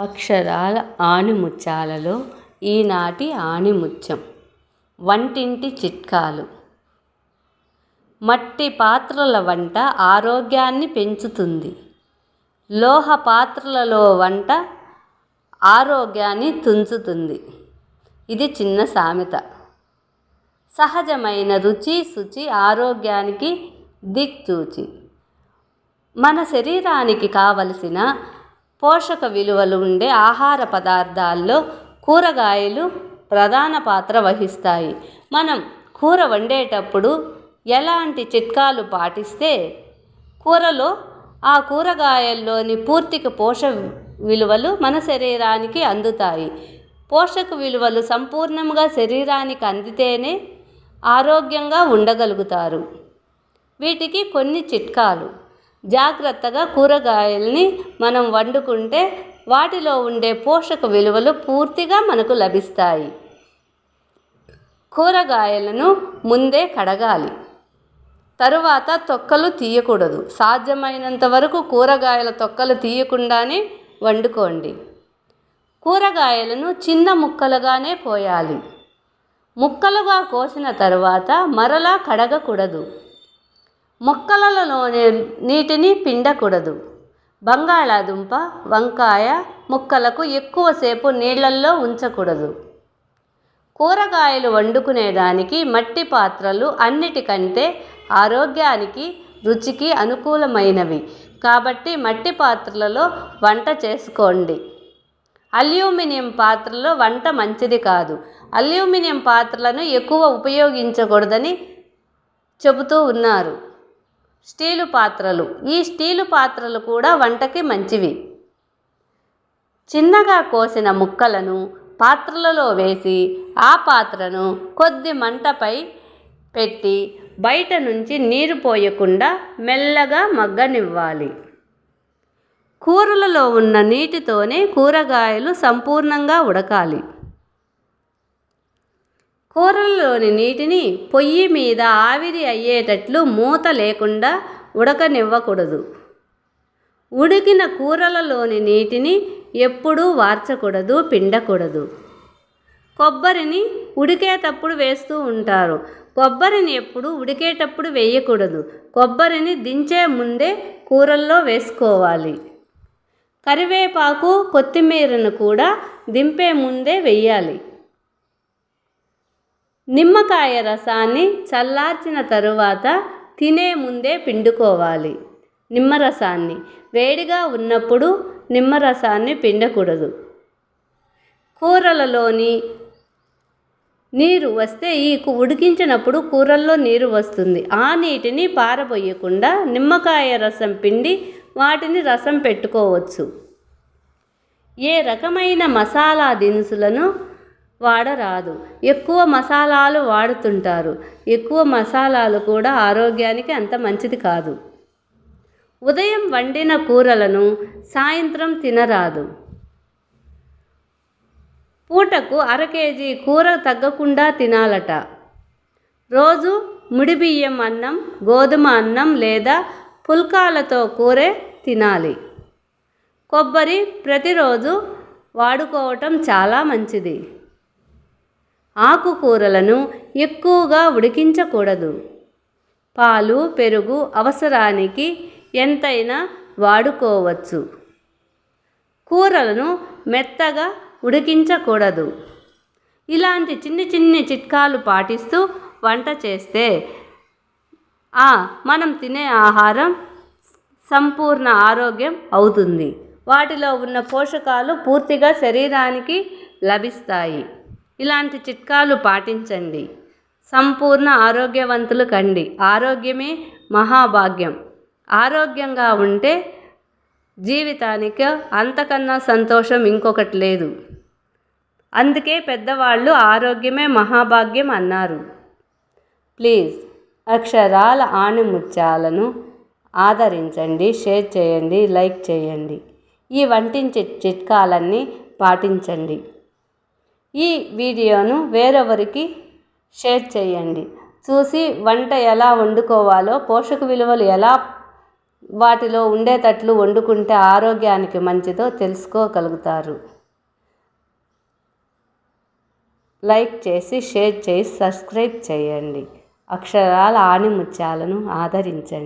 అక్షరాల ఆణిముత్యాలలో ఈనాటి ఆణిముత్యం. వంటింటి చిట్కాలు. మట్టి పాత్రల వంట ఆరోగ్యాన్ని పెంచుతుంది. లోహ పాత్రలలో వంట ఆరోగ్యాన్ని తుంచుతుంది. ఇది చిన్న సామెత. సహజమైన రుచి శుచి ఆరోగ్యానికి దిక్చూచి మన శరీరానికి కావలసిన పోషక విలువలు ఉండే ఆహార పదార్థాల్లో కూరగాయలు ప్రధాన పాత్ర వహిస్తాయి. మనం కూర వండేటప్పుడు ఎలాంటి చిట్కాలు పాటిస్తే కూరలో ఆ కూరగాయల్లోని పూర్తిక పోషక విలువలు మన శరీరానికి అందుతాయి. పోషక విలువలు సంపూర్ణంగా శరీరానికి అందితేనే ఆరోగ్యంగా ఉండగలుగుతారు. వీటికి కొన్ని చిట్కాలు. జాగ్రత్తగా కూరగాయల్ని మనం వండుకుంటే వాటిలో ఉండే పోషక విలువలు పూర్తిగా మనకు లభిస్తాయి. కూరగాయలను ముందే కడగాలి. తరువాత తొక్కలు తీయకూడదు. సాధ్యమైనంత వరకు కూరగాయల తొక్కలు తీయకుండానే వండుకోండి. కూరగాయలను చిన్న ముక్కలుగానే కోయాలి. ముక్కలుగా కోసిన తర్వాత మరలా కడగకూడదు. మొక్కలలోనే నీటిని పిండకూడదు. బంగాళాదుంప వంకాయ ముక్కలకు ఎక్కువసేపు నీళ్ళల్లో ఉంచకూడదు. కూరగాయలు వండుకునేదానికి మట్టి పాత్రలు అన్నిటికంటే ఆరోగ్యానికి రుచికి అనుకూలమైనవి. కాబట్టి మట్టి పాత్రలలో వంట చేసుకోండి. అల్యూమినియం పాత్రలో వంట మంచిది కాదు. అల్యూమినియం పాత్రలను ఎక్కువ ఉపయోగించకూడదని చెబుతూ ఉన్నారు. స్టీలు పాత్రలు. ఈ స్టీలు పాత్రలు కూడా వంటకి మంచివి. చిన్నగా కోసిన ముక్కలను పాత్రలలో వేసి ఆ పాత్రను కొద్ది మంటపై పెట్టి బయట నుంచి నీరు పోయకుండా మెల్లగా మగ్గనివ్వాలి. కూరలలో ఉన్న నీటితోనే కూరగాయలు సంపూర్ణంగా ఉడకాలి. కూరల్లోని నీటిని పొయ్యి మీద ఆవిరి అయ్యేటట్లు మూత లేకుండా ఉడకనివ్వకూడదు. ఉడికిన కూరలలోని నీటిని ఎప్పుడూ వార్చకూడదు పిండకూడదు. కొబ్బరిని ఉడికేటప్పుడు వేస్తూ ఉంటారు. కొబ్బరిని ఎప్పుడు ఉడికేటప్పుడు వేయకూడదు. కొబ్బరిని దించే ముందే కూరల్లో వేసుకోవాలి. కరివేపాకు కొత్తిమీరను కూడా దింపే ముందే వెయ్యాలి నిమ్మకాయ రసాన్ని చల్లార్చిన తరువాత తినే ముందే పిండుకోవాలి. నిమ్మరసాన్ని. వేడిగా ఉన్నప్పుడు నిమ్మరసాన్ని పిండకూడదు. కూరలలోని నీరు వస్తే ఈ ఉడికించినప్పుడు కూరల్లో నీరు వస్తుంది. ఆ నీటిని పారబోయకుండా నిమ్మకాయ రసం పిండి వాటిని రసం పెట్టుకోవచ్చు. ఏ రకమైన మసాలా దినుసులను వాడరాదు. ఎక్కువ మసాలాలు వాడుతుంటారు. ఎక్కువ మసాలాలు కూడా ఆరోగ్యానికి అంత మంచిది కాదు. ఉదయం వండిన కూరలను సాయంత్రం తినరాదు. పూటకు అర కేజీ కూర తగ్గకుండా తినాలట. రోజు ముడిబియ్యం అన్నం గోధుమ అన్నం లేదా పుల్కాలతో కూరే తినాలి. కొబ్బరి ప్రతిరోజు వాడుకోవటం చాలా మంచిది. ఆకుకూరలను ఎక్కువగా ఉడికించకూడదు. పాలు పెరుగు అవసరానికి ఎంతైనా వాడుకోవచ్చు. కూరలను మెత్తగా ఉడికించకూడదు. ఇలాంటి చిన్ని చిన్ని చిట్కాలు పాటిస్తూ వంట చేస్తే మనం తినే ఆహారం సంపూర్ణ ఆరోగ్యం అవుతుంది. వాటిలో ఉన్న పోషకాలు పూర్తిగా శరీరానికి లభిస్తాయి. ఇలాంటి చిట్కాలు పాటించండి. సంపూర్ణ ఆరోగ్యవంతులు కండి. ఆరోగ్యమే మహాభాగ్యం. ఆరోగ్యంగా ఉంటే జీవితానికి అంతకన్నా సంతోషం ఇంకొకటి లేదు. అందుకే పెద్దవాళ్ళు ఆరోగ్యమే మహాభాగ్యం అన్నారు. ప్లీజ్ అక్షరాల ఆణిముత్యాలను ఆదరించండి షేర్ చేయండి లైక్ చేయండి. ఈ వంటించి చిట్కాలన్నీ పాటించండి. ఈ వీడియోను వేరొకరికి షేర్ చేయండి. చూసి వంట ఎలా వండుకోవాలో పోషక విలువలు ఎలా వాటిలో ఉండేటట్లు వండుకుంటే ఆరోగ్యానికి మంచిదో తెలుసుకోగలుగుతారు. లైక్ చేసి షేర్ చేసి సబ్స్క్రైబ్ చేయండి. అక్షరాల ఆణిముత్యాలను ఆదరించండి.